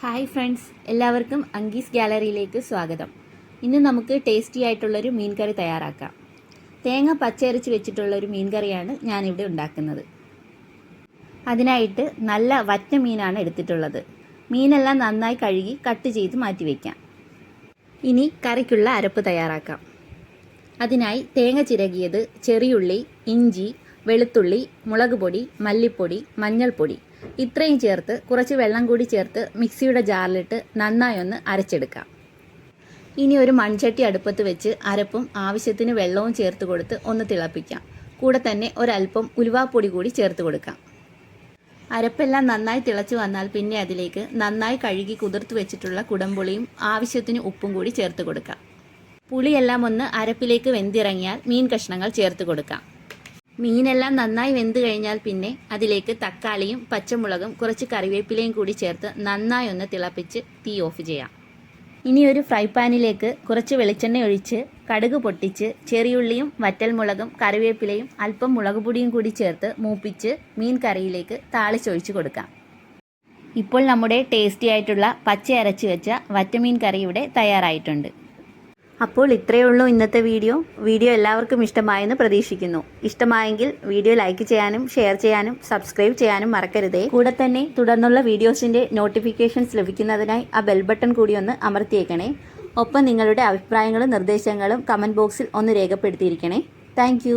Hi friends എല്ലാവർക്കും അങ്കീസ് ഗ്യാലറിയിലേക്ക് സ്വാഗതം. ഇന്ന് നമുക്ക് ടേസ്റ്റി ആയിട്ടുള്ളൊരു മീൻ കറി തയ്യാറാക്കാം. തേങ്ങ പച്ചയരച്ച് വെച്ചിട്ടുള്ളൊരു മീൻ കറിയാണ് ഞാനിവിടെ ഉണ്ടാക്കുന്നത്. അതിനായിട്ട് നല്ല വറ്റ മീനാണ് എടുത്തിട്ടുള്ളത്. മീനെല്ലാം നന്നായി കഴുകി കട്ട് ചെയ്ത് മാറ്റി വയ്ക്കാം ഇനി കറിക്കുള്ള അരപ്പ് തയ്യാറാക്കാം. അതിനായി തേങ്ങ ചിരകിയത് ചെറിയുള്ളി ഇഞ്ചി വെളുത്തുള്ളി മുളക് പൊടി മല്ലിപ്പൊടി മഞ്ഞൾപ്പൊടി. ഇത്രയും ചേർത്ത് കുറച്ച് വെള്ളം കൂടി ചേർത്ത് മിക്സിയുടെ ജാറിലിട്ട് നന്നായി ഒന്ന് അരച്ചെടുക്കാം. ഇനി ഒരു മൺചട്ടി അടുപ്പത്ത് വെച്ച് അരപ്പും ആവശ്യത്തിന് വെള്ളവും ചേർത്ത് കൊടുത്ത് ഒന്ന് തിളപ്പിക്കാം. കൂടെ തന്നെ ഒരല്പം ഉലുവാപ്പൊടി കൂടി ചേർത്ത് കൊടുക്കാം. അരപ്പെല്ലാം നന്നായി തിളച്ചു വന്നാൽ പിന്നെ അതിലേക്ക് നന്നായി കഴുകി കുതിർത്ത് വെച്ചിട്ടുള്ള കുടംപുളിയും ആവശ്യത്തിന് ഉപ്പും കൂടി ചേർത്ത് കൊടുക്കാം. പുളിയെല്ലാം ഒന്ന് അരപ്പിലേക്ക് വെന്തിറങ്ങിയാൽ മീൻ കഷ്ണങ്ങൾ ചേർത്ത് കൊടുക്കാം. മീനെല്ലാം നന്നായി വെന്ത് കഴിഞ്ഞാൽ പിന്നെ അതിലേക്ക് തക്കാളിയും പച്ചമുളകും കുറച്ച് കറിവേപ്പിലയും കൂടി ചേർത്ത് നന്നായി ഒന്ന് തിളപ്പിച്ച് തീ ഓഫ് ചെയ്യാം. ഇനി ഒരു ഫ്രൈ പാനിലേക്ക് കുറച്ച് വെളിച്ചെണ്ണ ഒഴിച്ച് കടുക് പൊട്ടിച്ച് ചെറിയുള്ളിയും വറ്റൽമുളകും കറിവേപ്പിലയും അല്പം മുളക് പൊടിയും കൂടി ചേർത്ത് മൂപ്പിച്ച് മീൻ കറിയിലേക്ക് താളിച്ചൊഴിച്ച് കൊടുക്കാം. ഇപ്പോൾ നമ്മുടെ ടേസ്റ്റി ആയിട്ടുള്ള പച്ച അരച്ച് വെച്ച വറ്റമീൻ കറി ഇവിടെ തയ്യാറായിട്ടുണ്ട്. അപ്പോൾ ഇത്രയേ ഉള്ളൂ ഇന്നത്തെ വീഡിയോ. വീഡിയോ എല്ലാവർക്കും ഇഷ്ടമായെന്ന് പ്രതീക്ഷിക്കുന്നു. ഇഷ്ടമായെങ്കിൽ വീഡിയോ ലൈക്ക് ചെയ്യാനും ഷെയർ ചെയ്യാനും സബ്സ്ക്രൈബ് ചെയ്യാനും മറക്കരുതേ. കൂടെ തന്നെ തുടർന്നുള്ള വീഡിയോസിന്റെ നോട്ടിഫിക്കേഷൻസ് ലഭിക്കുന്നതിനായി ആ ബെൽ ബട്ടൺ കൂടി ഒന്ന് അമർത്തിയേക്കണേ. ഒപ്പം നിങ്ങളുടെ അഭിപ്രായങ്ങളും നിർദ്ദേശങ്ങളും കമന്റ് ബോക്സിൽ ഒന്ന് രേഖപ്പെടുത്തിയിരിക്കണേ. താങ്ക്